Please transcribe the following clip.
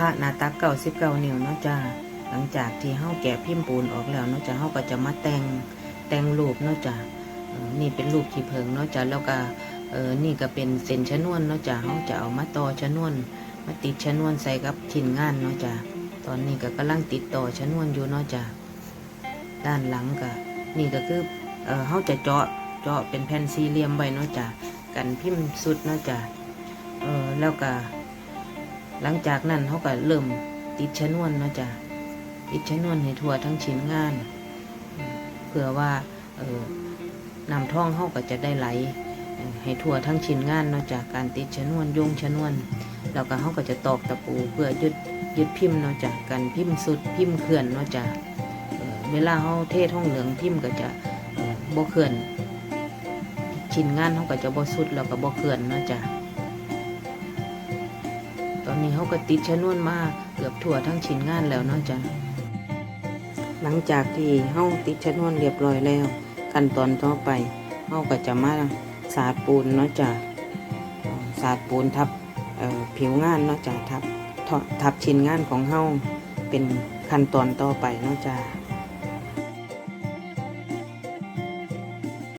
ระหนาตักเก่าสิบเก้านิ้วเนาะจ้าหลังจากที่เฮาแกะพิมพ์ปูนออกแล้วเนาะจ้าเฮาก็จะมาแต่งแต่งรูปเนาะจ้านี่เป็นรูปขี้เพิงเนาะจ้าแล้วก็เออนี่ก็เป็นเส้นชนวนเนาะจ้าเฮาจะเอามาต่อชนวน มาติดชนวนใส่กับชิ้นงานเนาะจ้าตอนนี้ก็กำลังติดต่อชนวนอยู่เนาะจ้าด้านหลังก็นี่ก็คือเออเฮาจะเจาะเจาะเป็นแผ่นสี่เหลี่ยมไว้เนาะจ้ากันพิมพ์สุดเนาะจ้าเออแล้วก็ หลังจากนั้นเขาก็เริ่มติดชนวนนะจ้ะติดชนวนให้ทั่วทั้งชิ้นงาน เพื่อว่าเออนำท่องเขาก็จะได้ไหล ให้ทั่วทั้งชิ้นงานนาะจ้ะการติดชนวนโยงชนวนแล้วก็เขาก็จะตอกตะปูเพื่อยึดยึดพิมพ์นาะจ้ะการพิมพ์สุดพิมพ์เคลื่อนนาะจ้ะเเวลาเขาเทท่องเหลืองพิมพ์ก็จะบ่เคลื่อนชิ้นงานเขาก็จะบ่สุดแล้วก็บ่เคลื่อนนาะจ้ะ นี้เขาก็ติดชนวนมาเกือบถั่วทั้งชิ้นงานแล้วเนาะจ้ะหลังจากที่เขาติดชนวนเรียบร้อยแล้ว ขั้นตอนต่อไปเขาก็จะมาสาดปูนเนาะจ้ะสาดปูนทับผิวงานเนาะจ้ะทับทับชิ้นงานของเขาเป็นขั้นตอนต่อไปเนาะจ้ะ